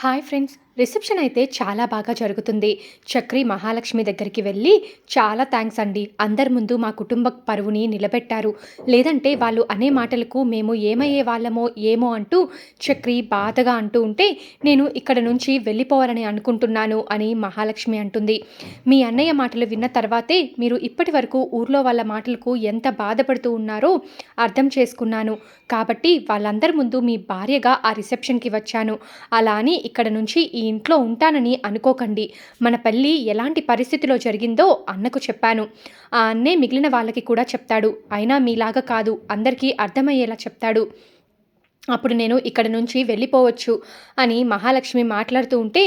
Hi friends, reception అయితే చాలా బాగా జరుగుతుంది. చక్రి మహాలక్ష్మి దగ్గరికి వెళ్ళి చాలా థ్యాంక్స్ అండి. అందరి ముందు మా కుటుంబ పరువుని నిలబెట్టారు. లేదంటే వాళ్ళు అనే మాటలకు మేము ఏమయ్యే వాళ్ళమో ఏమో అంటూ చక్రి బాధగా అంటూ ఉంటే నేను ఇక్కడ నుంచి వెళ్ళిపోవాలని అనుకుంటున్నాను అని మహాలక్ష్మి అంటుంది. మీ అన్నయ్య మాటలు విన్న తర్వాతే మీరు ఇప్పటి వరకు ఊర్లో వాళ్ళ మాటలకు ఎంత బాధపడుతూ ఉన్నారో అర్థం చేసుకున్నాను. కాబట్టి వాళ్ళందరి ముందు మీ భార్యగా ఆ రిసెప్షన్కి వచ్చాను. అలా అని ఇక్కడ నుంచి ఈ ఇంట్లో ఉంటానని అనుకోకండి. మన పెళ్ళి ఎలాంటి పరిస్థితిలో జరిగిందో అన్నకు చెప్పాను. ఆ అన్నే మిగిలిన వాళ్ళకి కూడా చెప్తాడు. అయినా మీలాగా కాదు. అందరికీ అర్థమయ్యేలా చెప్తాడు. అప్పుడు నేను ఇక్కడ నుంచి వెళ్ళిపోవచ్చు అని మహాలక్ష్మి మాట్లాడుతూ ఉంటే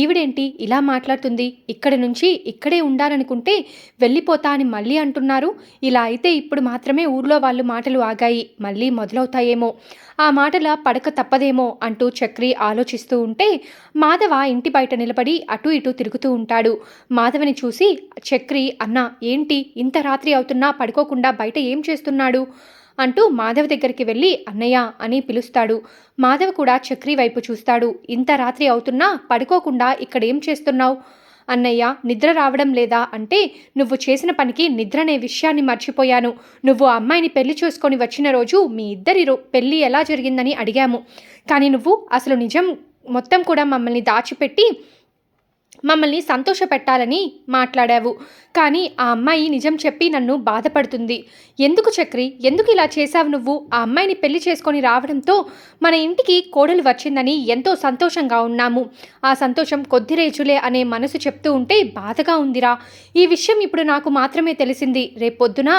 ఈవిడేంటి ఇలా మాట్లాడుతుంది? ఇక్కడ నుంచి ఇక్కడే ఉండాలనుకుంటే వెళ్ళిపోతా అని మళ్ళీ అంటున్నారు. ఇలా అయితే ఇప్పుడు మాత్రమే ఊర్లో వాళ్ళు మాటలు ఆగాయి. మళ్ళీ మొదలవుతాయేమో. ఆ మాటల పడక తప్పదేమో అంటూ చక్రి ఆలోచిస్తూ ఉంటే మాధవ ఇంటి బయట నిలబడి అటు ఇటు తిరుగుతూ ఉంటాడు. మాధవని చూసి చక్రి అన్న ఏంటి ఇంత రాత్రి అవుతున్నా పడుకోకుండా బయట ఏం చేస్తున్నాడు? అంటూ మాధవ్ దగ్గరికి వెళ్ళి అన్నయ్య అని పిలుస్తాడు. మాధవ్ కూడా చక్రి వైపు చూస్తాడు. ఇంత రాత్రి అవుతున్నా పడుకోకుండా ఇక్కడ ఏం చేస్తున్నావు? అన్నయ్య నిద్ర రావడం లేదా? అంటే నువ్వు చేసిన పనికి నిద్ర అనే విషయాన్ని మర్చిపోయాను. నువ్వు ఆ అమ్మాయిని పెళ్ళి చేసుకొని వచ్చిన రోజు మీ ఇద్దరి పెళ్ళి ఎలా జరిగిందని అడిగాము. కానీ నువ్వు అసలు నిజం మొత్తం కూడా మమ్మల్ని దాచిపెట్టి మమ్మల్ని సంతోషపెట్టాలని మాట్లాడావు. కానీ ఆ అమ్మాయి నిజం చెప్పి నన్ను బాధపడుతుంది. ఎందుకు చక్రి? ఎందుకు ఇలా చేశావు నువ్వు? ఆ అమ్మాయిని పెళ్ళి చేసుకొని రావడంతో మన ఇంటికి కోడలు వచ్చిందని ఎంతో సంతోషంగా ఉన్నాము. ఆ సంతోషం కొద్ది రేచులే అనే మనసు చెప్తూ ఉంటే బాధగా ఉందిరా. ఈ విషయం ఇప్పుడు నాకు మాత్రమే తెలిసింది. రేపొద్దున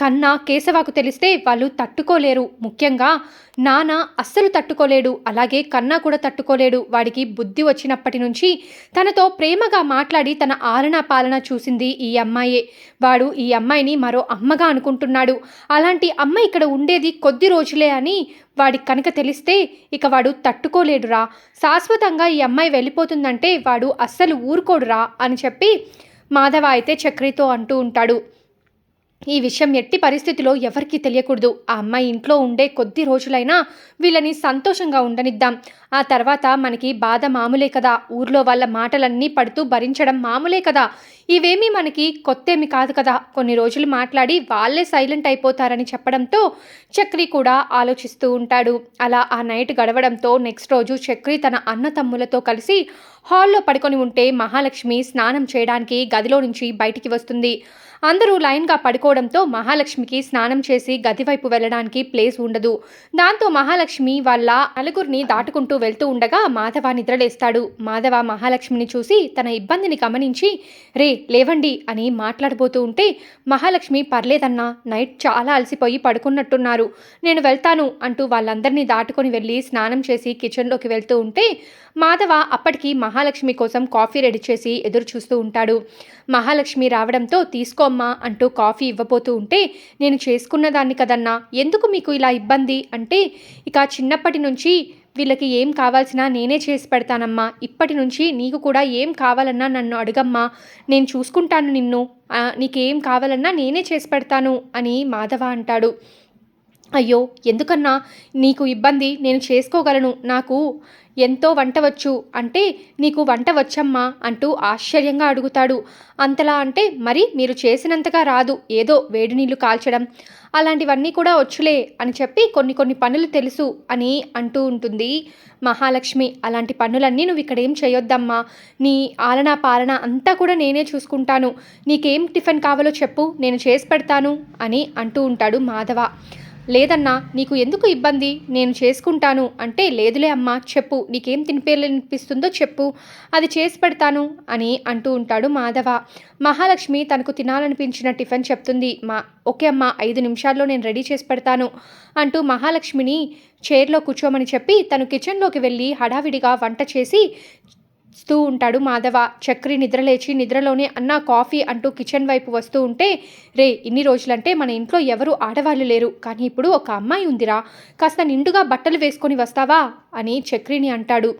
కన్నా కేశవాకు తెలిస్తే వాళ్ళు తట్టుకోలేరు. ముఖ్యంగా నాన్న అస్సలు తట్టుకోలేడు. అలాగే కన్నా కూడా తట్టుకోలేడు. వాడికి బుద్ధి వచ్చినప్పటి నుంచి తనతో ప్రేమగా మాట్లాడి తన ఆలనా పాలన చూసింది ఈ అమ్మాయే. వాడు ఈ అమ్మాయిని మరో అమ్మగా అనుకుంటున్నాడు. అలాంటి అమ్మ ఇక్కడ ఉండేది కొద్ది రోజులే అని వాడికి కనుక తెలిస్తే ఇక వాడు తట్టుకోలేడురా. శాశ్వతంగా ఈ అమ్మాయి వెళ్ళిపోతుందంటే వాడు అస్సలు ఊరుకోడురా అని చెప్పి మాధవ అయితే చక్రితో అంటూ ఉంటాడు. ఈ విషయం ఎట్టి పరిస్థితిలో ఎవరికీ తెలియకూడదు. ఆ అమ్మాయి ఇంట్లో ఉండే కొద్ది రోజులైనా వీళ్ళని సంతోషంగా ఉండనిద్దాం. ఆ తర్వాత మనకి బాధ మామూలే కదా. ఊర్లో వాళ్ళ మాటలన్నీ పడుతూ భరించడం మామూలే కదా. ఇవేమీ మనకి కొత్తేమి కాదు కదా. కొన్ని రోజులు మాట్లాడి వాళ్ళే సైలెంట్ అయిపోతారని చెప్పడంతో చక్రి కూడా ఆలోచిస్తూ ఉంటాడు. అలా ఆ నైట్ గడవడంతో నెక్స్ట్ రోజు చక్రి తన అన్న తమ్ములతో కలిసి హాల్లో పడుకొని ఉంటే మహాలక్ష్మి స్నానం చేయడానికి గదిలో నుంచి బయటికి వస్తుంది. అందరూ లైన్గా పడుకో లేకపోవడంతో మహాలక్ష్మికి స్నానం చేసి గది వైపు వెళ్ళడానికి ప్లేస్ ఉండదు. దాంతో మహాలక్ష్మి వాళ్ళ నలుగురిని దాటుకుంటూ వెళ్తూ ఉండగా మాధవ నిద్రలేస్తాడు. మాధవ మహాలక్ష్మిని చూసి తన ఇబ్బందిని గమనించి రే లేవండి అని మాట్లాడబోతూ ఉంటే మహాలక్ష్మి పర్లేదన్నా నైట్ చాలా అలసిపోయి పడుకున్నట్టున్నారు. నేను వెళ్తాను అంటూ వాళ్ళందరినీ దాటుకొని వెళ్ళి స్నానం చేసి కిచెన్లోకి వెళ్తూ ఉంటే మాధవ అప్పటికి మహాలక్ష్మి కోసం కాఫీ రెడీ చేసి ఎదురు చూస్తూ ఉంటాడు. మహాలక్ష్మి రావడంతో తీసుకోమ్మా అంటూ కాఫీ ఇవ్వబోతూ ఉంటే నేను చేసుకున్న దాన్ని కదన్నా. ఎందుకు మీకు ఇలా ఇబ్బంది? అంటే ఇక చిన్నప్పటి నుంచి వీళ్ళకి ఏం కావాల్సినా నేనే చేసి పెడతానమ్మా. ఇప్పటి నుంచి నీకు కూడా ఏం కావాలన్నా నన్ను అడగమ్మా. నేను చూసుకుంటాను నిన్ను. నీకేం కావాలన్నా నేనే చేసి పెడతాను అని మాధవ అంటాడు. అయ్యో ఎందుకన్నా? నీకు ఇబ్బంది నేను చేసుకోగలను నాకు ఎంతో వంట వచ్చు. అంటే నీకు వంట వచ్చమ్మా అంటూ ఆశ్చర్యంగా అడుగుతాడు. అంతలా అంటే మరి మీరు చేసినంతగా రాదు ఏదో వేడి నీళ్ళు కాల్చడం. అలాంటివన్నీ కూడా వచ్చులే అని చెప్పి కొన్ని కొన్ని పనులు తెలుసు అని అంటూ ఉంటుంది మహాలక్ష్మి. అలాంటి పనులన్నీ నువ్వు ఇక్కడ ఏం చేయొద్దమ్మా. నీ ఆలన పాలన అంతా కూడా నేనే చూసుకుంటాను. నీకేం టిఫిన్ కావాలో చెప్పు నేను చేసి పెడతాను అని అంటూ ఉంటాడు మాధవ. లేదన్నా నీకు ఎందుకు ఇబ్బంది? నేను చేసుకుంటాను. అంటే లేదులే అమ్మా చెప్పు. నీకేం తినిపించాలనిపిస్తుందో చెప్పు. అది చేసి పెడతాను అని అంటూ ఉంటాడు మాధవ. మహాలక్ష్మి తనకు తినాలనిపించిన టిఫిన్ చెప్తుంది. మా ఓకే అమ్మా ఐదు నిమిషాల్లో నేను రెడీ చేసి పెడతాను అంటూ మహాలక్ష్మిని చైర్లో కూర్చోమని చెప్పి తను కిచెన్లోకి వెళ్ళి హడావిడిగా వంట చేసి స్తూ ఉంటాడు మాధవ. చక్రి నిద్రలేచి నిద్రలోనే అన్న కాఫీ అంటూ కిచెన్ వైపు వస్తూ ఉంటే రే ఇన్ని రోజులంటే మన ఇంట్లో ఎవరు ఆడవాళ్ళు లేరు. కానీ ఇప్పుడు ఒక అమ్మాయి ఉందిరా. కాస్త నిండుగా బట్టలు వేసుకొని వస్తావా? అని చక్రిని అంటాడు.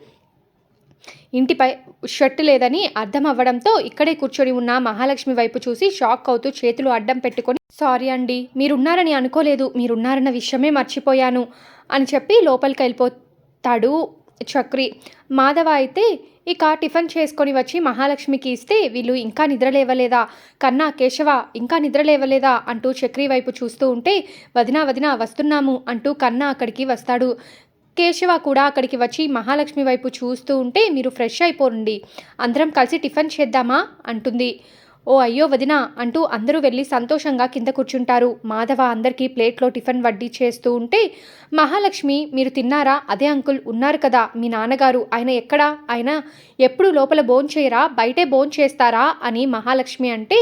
ఇంటిపై షర్ట్ లేదని అర్థం అవ్వడంతో ఇక్కడే కూర్చొని ఉన్న మహాలక్ష్మి వైపు చూసి షాక్ అవుతూ చేతులు అడ్డం పెట్టుకొని సారీ అండి మీరున్నారని అనుకోలేదు. మీరున్నారన్న విషయమే మర్చిపోయాను అని చెప్పి లోపలికి వెళ్ళిపోతాడు చక్రి. మాధవ అయితే ఇక టిఫిన్ చేసుకొని వచ్చి మహాలక్ష్మికి ఇస్తే వీళ్ళు ఇంకా నిద్ర లేవలేదా? కన్నా కేశవ ఇంకా నిద్ర లేవలేదా? అంటూ చక్రి వైపు చూస్తూ ఉంటే వదినా వదినా వస్తున్నాము అంటూ కన్నా అక్కడికి వస్తాడు. కేశవ కూడా అక్కడికి వచ్చి మహాలక్ష్మి వైపు చూస్తూ ఉంటే మీరు ఫ్రెష్ అయిపోండి. అందరం కలిసి టిఫిన్ చేద్దామా? అంటుంది. ఓ అయ్యో వదినా అంటూ అందరూ వెళ్ళి సంతోషంగా కింద కూర్చుంటారు. మాధవ అందరికీ ప్లేట్లో టిఫిన్ వడ్డీ చేస్తూ ఉంటే మహాలక్ష్మి మీరు తిన్నారా? అదే అంకుల్ ఉన్నారు కదా మీ నాన్నగారు. ఆయన ఎక్కడా? ఆయన ఎప్పుడు లోపల బోన్ చేయరా? బయటే బోన్ చేస్తారా? అని మహాలక్ష్మి అంటే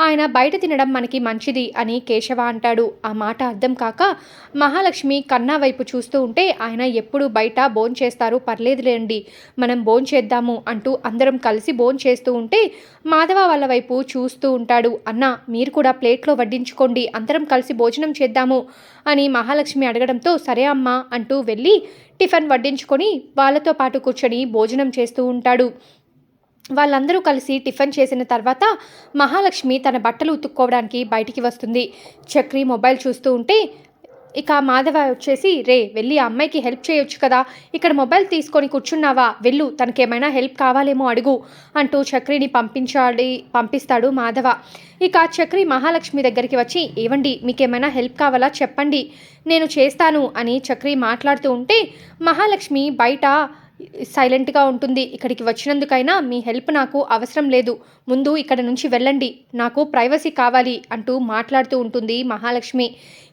ఆయన బయట తినడం మనకి మంచిది అని కేశవ అంటాడు. ఆ మాట అర్థం కాక మహాలక్ష్మి కన్నా వైపు చూస్తూ ఉంటే ఆయన ఎప్పుడు బయట బోన్ చేస్తారు? పర్లేదులేండి మనం బోన్ చేద్దాము అంటూ అందరం కలిసి బోన్ చేస్తూ ఉంటే మాధవ వాళ్ళ వైపు చూస్తూ ఉంటాడు. అన్న మీరు కూడా ప్లేట్లో వడ్డించుకోండి. అందరం కలిసి భోజనం చేద్దాము అని మహాలక్ష్మి అడగడంతో సరే అమ్మా అంటూ వెళ్ళి టిఫిన్ వడ్డించుకొని వాళ్ళతో పాటు కూర్చొని భోజనం చేస్తూ ఉంటాడు. వాళ్ళందరూ కలిసి టిఫిన్ చేసిన తర్వాత మహాలక్ష్మి తన బట్టలు ఉతుక్కోవడానికి బయటికి వస్తుంది. చక్రి మొబైల్ చూస్తూ ఉంటే ఇక మాధవ వచ్చేసి రే వెళ్ళి ఆ అమ్మాయికి హెల్ప్ చేయొచ్చు కదా. ఇక్కడ మొబైల్ తీసుకొని కూర్చున్నావా? వెళ్ళు తనకేమైనా హెల్ప్ కావాలేమో అడుగు అంటూ చక్రిని పంపించాలి పంపిస్తాడు మాధవ. ఇక చక్రి మహాలక్ష్మి దగ్గరికి వచ్చి ఏవండి మీకేమైనా హెల్ప్ కావాలా? చెప్పండి. నేను చేస్తాను అని చక్రి మాట్లాడుతూ ఉంటే మహాలక్ష్మి బయట సైలెంట్గా ఉంటుంది. ఇక్కడికి వచ్చినందుకైనా మీ హెల్ప్ నాకు అవసరం లేదు. ముందు ఇక్కడ నుంచి వెళ్ళండి. నాకు ప్రైవసీ కావాలి అంటూ మాట్లాడుతూ ఉంటుంది మహాలక్ష్మి.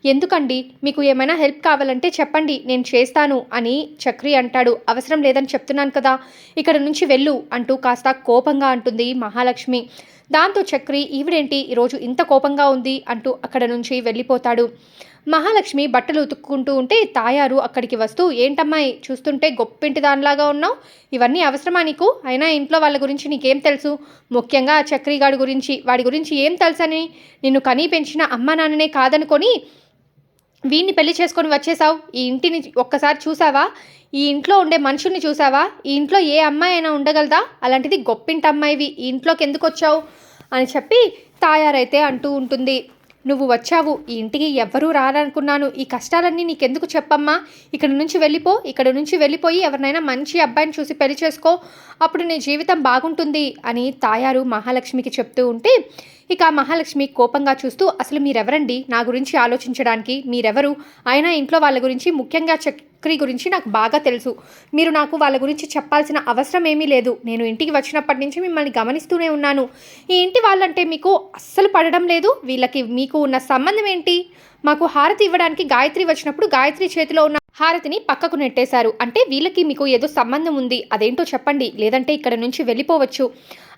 ఎందుకండి? మీకు ఏమైనా హెల్ప్ కావాలంటే చెప్పండి. నేను చేస్తాను అని చక్రి అంటాడు. అవసరం లేదని చెప్తున్నాను కదా. ఇక్కడ నుంచి వెళ్ళు అంటూ కాస్త కోపంగా అంటుంది మహాలక్ష్మి. దాంతో చక్రి ఈవిడేంటి? ఈరోజు ఇంత కోపంగా ఉంది అంటూ అక్కడ నుంచి వెళ్ళిపోతాడు. మహాలక్ష్మి బట్టలు ఉతుక్కుంటూ ఉంటే తాయారు అక్కడికి వస్తూ ఏంటమ్మాయి చూస్తుంటే గొప్పింటి దానిలాగా ఉన్నావు. ఇవన్నీ అవసరమా నీకు? అయినా ఇంట్లో వాళ్ళ గురించి నీకేం తెలుసు? ముఖ్యంగా ఆ చక్రిగాడి గురించి. వాడి గురించి ఏం తెలుసని? నిన్ను కనీ పెంచిన అమ్మ నాన్ననే కాదనుకొని వీడిని పెళ్ళి చేసుకొని వచ్చేసావు ఈ ఇంటిని ఒక్కసారి చూసావా ఈ ఇంట్లో ఉండే మనుషుల్ని చూసావా? ఈ ఇంట్లో ఏ అమ్మాయి అయినా ఉండగలదా? అలాంటిది గొప్పింటి అమ్మాయివి ఈ ఇంట్లోకి ఎందుకు వచ్చావు? అని చెప్పి తాయారైతే అంటూ ఉంటుంది. నువ్వు వచ్చావు. ఈ ఇంటికి ఎవ్వరూ రారనుకున్నాను. ఈ కష్టాలన్నీ నీకెందుకు చెప్పమ్మా? ఇక్కడ నుంచి వెళ్ళిపో. ఇక్కడ నుంచి వెళ్ళిపోయి ఎవరినైనా మంచి అబ్బాయిని చూసి పెళ్ళి చేసుకో. అప్పుడు నీ జీవితం బాగుంటుంది అని తాయారు మహాలక్ష్మికి చెప్తూ ఉంటే ఇక మహాలక్ష్మి కోపంగా చూస్తూ అసలు మీరెవరండి? నా గురించి ఆలోచించడానికి మీరెవరు? అయినా ఇంట్లో వాళ్ళ గురించి ముఖ్యంగా చక్రి గురించి నాకు బాగా తెలుసు. మీరు నాకు వాళ్ళ గురించి చెప్పాల్సిన అవసరం ఏమీ లేదు. నేను ఇంటికి వచ్చినప్పటి నుంచి మిమ్మల్ని గమనిస్తూనే ఉన్నాను. ఈ ఇంటి వాళ్ళంటే మీకు అస్సలు పడడం లేదు? వీళ్ళకి మీకు ఉన్న సంబంధం ఏంటి? మాకు హారతి ఇవ్వడానికి గాయత్రి వచ్చినప్పుడు గాయత్రి చేతిలో ఉన్న హారతిని పక్కకు నెట్టేశారు. అంటే వీళ్ళకి మీకు ఏదో సంబంధం ఉంది. అదేంటో చెప్పండి. లేదంటే ఇక్కడ నుంచి వెళ్ళిపోవచ్చు.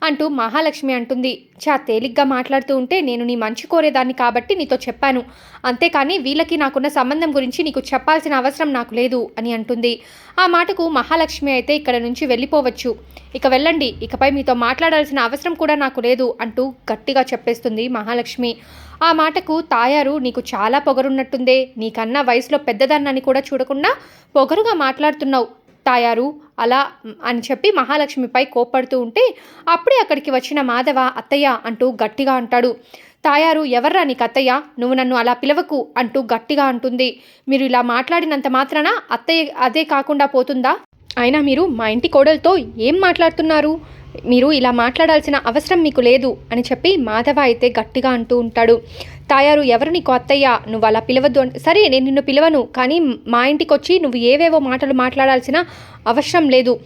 అంటూ మహాలక్ష్మి అంటుంది. చా తేలిగ్గా మాట్లాడుతూ ఉంటే నేను నీ మంచి కోరేదాన్ని కాబట్టి నీతో చెప్పాను. అంతేకాని వీళ్ళకి నాకున్న సంబంధం గురించి నీకు చెప్పాల్సిన అవసరం నాకు లేదు అని అంటుంది. ఆ మాటకు మహాలక్ష్మి అయితే ఇక్కడ నుంచి వెళ్ళిపోవచ్చు. ఇక వెళ్ళండి ఇకపై మీతో మాట్లాడాల్సిన అవసరం కూడా నాకు లేదు అంటూ గట్టిగా చెప్పేస్తుంది మహాలక్ష్మి. ఆ మాటకు తాయారు నీకు చాలా పొగరున్నట్టుందే నీకన్నా వయసులో పెద్దదాన్నని కూడా చూడకుండా పొగరుగా మాట్లాడుతున్నావు. తాయారు అలా అని చెప్పి మహాలక్ష్మిపై కోప్పడుతూ ఉంటే అప్పుడే అక్కడికి వచ్చిన మాధవ అత్తయ్య అంటూ గట్టిగా అంటాడు. తాయారు ఎవర్రా నీకు అత్తయ్య? నువ్వు నన్ను అలా పిలవకు అంటూ గట్టిగా అంటుంది. మీరు ఇలా మాట్లాడినంత మాత్రాన అత్తయ్య అదే కాకుండా పోతుందా? అయినా మీరు మా ఇంటి కోడలతో ఏం మాట్లాడుతున్నారు? మీరు ఇలా మాట్లాడాల్సిన అవసరం మీకు లేదు అని చెప్పి మాధవ అయితే గట్టిగా అంటూ ఉంటాడు. తాయారు ఎవరు నీకు అత్తయ్య నువ్వు అలా పిలవద్దు అంటే సరే నేను నిన్ను పిలవను కానీ మా ఇంటికి వచ్చి నువ్వు ఏవేవో మాటలు మాట్లాడాల్సిన అవసరం లేదు.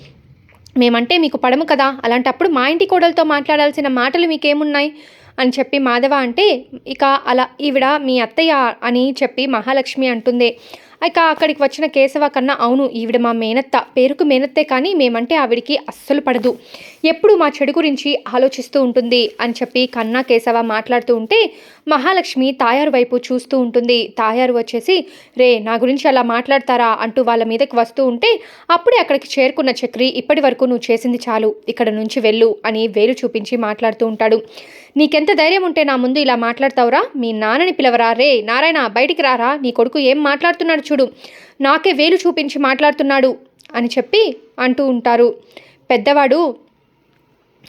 మేమంటే మీకు పడము కదా. అలాంటప్పుడు మా ఇంటి కోడలతో మాట్లాడాల్సిన మాటలు మీకేమున్నాయి? అని చెప్పి మాధవ అంటే ఇక అలా ఈవిడ మీ అత్తయ్య అని చెప్పి మహాలక్ష్మి అంటుంది. ఇక అక్కడికి వచ్చిన కేశవ కన్నా అవును ఈవిడ మా మేనత్త. పేరుకు మేనత్తే కానీ మేమంటే ఆవిడికి అస్సలు పడదు. ఎప్పుడు మా చెడు గురించి ఆలోచిస్తూ ఉంటుంది అని చెప్పి కన్నా కేశవ మాట్లాడుతూ ఉంటే మహాలక్ష్మి తాయారు వైపు చూస్తూ ఉంటుంది. తాయారు వచ్చేసి రే నా గురించి అలా మాట్లాడతారా? అంటూ వాళ్ళ మీదకి వస్తూ ఉంటే అప్పుడే అక్కడికి చేరుకున్న చక్రి ఇప్పటి వరకు నువ్వు చేసింది చాలు. ఇక్కడ నుంచి వెళ్ళు అని వేలు చూపించి మాట్లాడుతూ ఉంటాడు. నీకెంత ధైర్యం ఉంటే నా ముందు ఇలా మాట్లాడతావురా? మీ నాన్నని పిలవరా? రే నారాయణ బయటికి రారా? నీ కొడుకు ఏం మాట్లాడుతున్నాడు చూడు. నాకే వేలు చూపించి మాట్లాడుతున్నాడు అని చెప్పి అంటూ ఉంటారు. పెద్దవాడు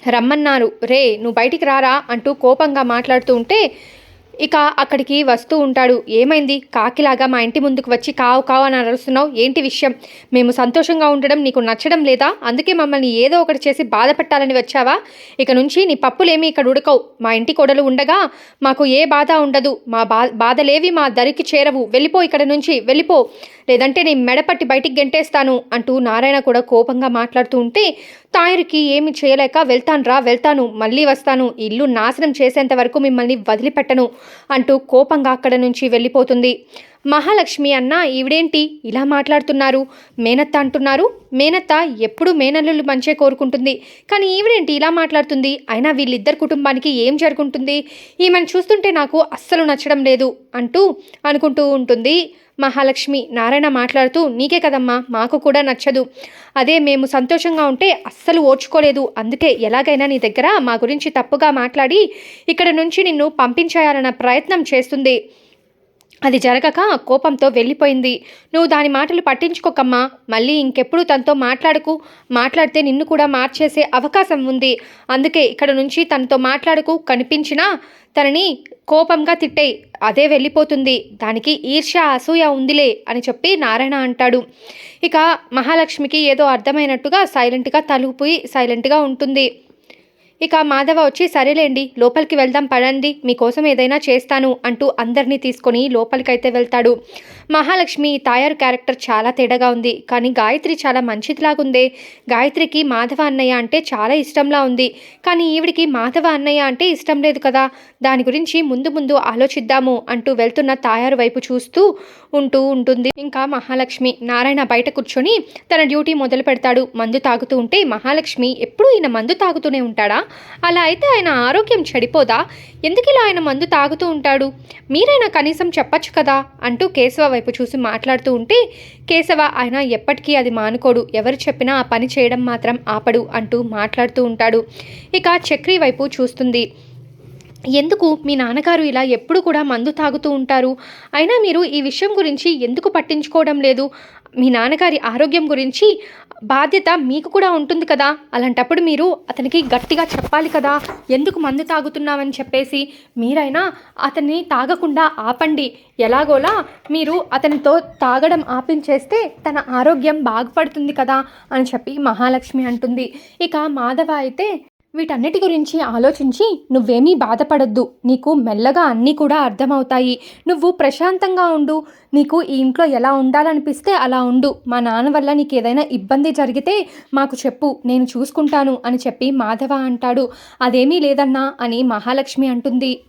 రమ్మన్నారు. రే నువ్వు బయటికి రారా? అంటూ కోపంగా మాట్లాడుతూ ఉంటే ఇక అక్కడికి వస్తూ ఉంటాడు. ఏమైంది? కాకిలాగా మా ఇంటి ముందుకు వచ్చి కావు కావు అని అరుస్తున్నావు. ఏంటి విషయం? మేము సంతోషంగా ఉండడం నీకు నచ్చడం లేదా? అందుకే మమ్మల్ని ఏదో ఒకటి చేసి బాధ పెట్టాలని వచ్చావా? ఇక నుంచి నీ పప్పులేమి ఇక్కడ ఉడకవు. మా ఇంటి కొడలు ఉండగా మాకు ఏ బాధ ఉండదు. మా బా బాధలేవి మా దరికి చేరవు. వెళ్ళిపో ఇక్కడ నుంచి. వెళ్ళిపో. లేదంటే నేను మెడపట్టి బయటికి గెంటేస్తాను అంటూ నారాయణ కూడా కోపంగా మాట్లాడుతూ ఉంటే తాయరికి ఏమి చేయలేక వెళ్తాను రా వెళ్తాను మళ్ళీ వస్తాను. ఇల్లు నాశనం చేసేంత వరకు మిమ్మల్ని వదిలిపెట్టను. అంటూ కోపంగా అక్కడ నుంచి వెళ్ళిపోతుంది. మహాలక్ష్మి అన్న ఈవిడేంటి? ఇలా మాట్లాడుతున్నారు. మేనత్త అంటున్నారు. మేనత్త ఎప్పుడు మేనల్లులు మంచే కోరుకుంటుంది. కానీ ఈవిడేంటి ఇలా మాట్లాడుతుంది? అయినా వీళ్ళిద్దరు కుటుంబానికి ఏం జరుగుంటుంది? ఈమెను చూస్తుంటే నాకు అస్సలు నచ్చడం లేదు అంటూ అనుకుంటూ ఉంటుంది మహాలక్ష్మి నారాయణ మాట్లాడుతూ నీకే కదమ్మా మాకు కూడా నచ్చదు. అదే మేము సంతోషంగా ఉంటే అస్సలు ఓర్చుకోలేదు. అందుకే ఎలాగైనా నీ దగ్గర మా గురించి తప్పుగా మాట్లాడి ఇక్కడ నుంచి నిన్ను పంపించేయాలన్న ప్రయత్నం చేస్తుంది. అది జరగక కోపంతో వెళ్ళిపోయింది. నువ్వు దాని మాటలు పట్టించుకోకమ్మా. మళ్ళీ ఇంకెప్పుడు తనతో మాట్లాడకు. మాట్లాడితే నిన్ను కూడా మార్చేసే అవకాశం ఉంది. అందుకే ఇక్కడ నుంచి తనతో మాట్లాడకు. కనిపించినా తనని కోపంగా తిట్టేయి అదే వెళ్ళిపోతుంది. దానికి ఈర్ష్య అసూయ ఉందిలే అని చెప్పి నారాయణ అంటాడు. ఇక మహాలక్ష్మికి ఏదో అర్థమైనట్టుగా సైలెంట్గా తలుపుయి సైలెంట్గా ఉంటుంది. ఇక మాధవ వచ్చి సరేలేండి లోపలికి వెళ్దాం పడండి మీకోసం ఏదైనా చేస్తాను అంటూ అందరినీ తీసుకొని లోపలికైతే వెళ్తాడు. మహాలక్ష్మి తాయారు క్యారెక్టర్ చాలా తేడాగా ఉంది. కానీ గాయత్రి చాలా మంచిదిలాగుందే. గాయత్రికి మాధవ అన్నయ్య అంటే చాలా ఇష్టంలా ఉంది. కానీ ఈవిడికి మాధవ అన్నయ్య అంటే ఇష్టం లేదు కదా. దాని గురించి ముందు ముందు ఆలోచిద్దాము అంటూ వెళ్తున్న తాయారు వైపు చూస్తూ ఉంటూ ఉంటుంది. ఇంకా మహాలక్ష్మి నారాయణ బయట కూర్చొని తన డ్యూటీ మొదలు పెడతాడు మందు తాగుతూ ఉంటే మహాలక్ష్మి ఎప్పుడూ ఈయన మందు తాగుతూనే ఉంటాడా? అలా అయితే ఆయన ఆరోగ్యం చెడిపోదా? ఎందుకు ఇలా ఆయన మందు తాగుతూ ఉంటాడు? మీరైనా కనీసం చెప్పచ్చు కదా? అంటూ కేశవ వైపు చూసి మాట్లాడుతూ ఉంటే కేశవ ఆయన ఎప్పటికీ అది మానుకోడు. ఎవరు చెప్పినా ఆ పని చేయడం మాత్రం ఆపడు అంటూ మాట్లాడుతూ ఉంటాడు. ఇక చక్రి వైపు చూస్తుంది. ఎందుకు మీ నాన్నగారు ఇలా ఎప్పుడు కూడా మందు తాగుతూ ఉంటారు? అయినా మీరు ఈ విషయం గురించి ఎందుకు పట్టించుకోవడం లేదు? మీ నాన్నగారి ఆరోగ్యం గురించి బాధ్యత మీకు కూడా ఉంటుంది కదా? అలాంటప్పుడు మీరు అతనికి గట్టిగా చెప్పాలి కదా ఎందుకు మందు తాగుతున్నామని చెప్పేసి. మీరైనా అతన్ని తాగకుండా ఆపండి. ఎలాగోలా మీరు అతనితో తాగడం ఆపించేస్తే తన ఆరోగ్యం బాగుపడుతుంది కదా అని చెప్పి మహాలక్ష్మి అంటుంది. ఇక మాధవ అయితే వీటన్నిటి గురించి ఆలోచించి నువ్వేమీ బాధపడద్దు. నీకు మెల్లగా అన్నీ కూడా అర్థమవుతాయి. నువ్వు ప్రశాంతంగా ఉండు. నీకు ఈ ఇంట్లో ఎలా ఉండాలనిపిస్తే అలా ఉండు. మా నాన్న వల్ల నీకు ఏదైనా ఇబ్బంది జరిగితే మాకు చెప్పు. నేను చూసుకుంటాను అని చెప్పి మాధవ అంటాడు. అదేమీ లేదన్నా అని మహాలక్ష్మి అంటుంది.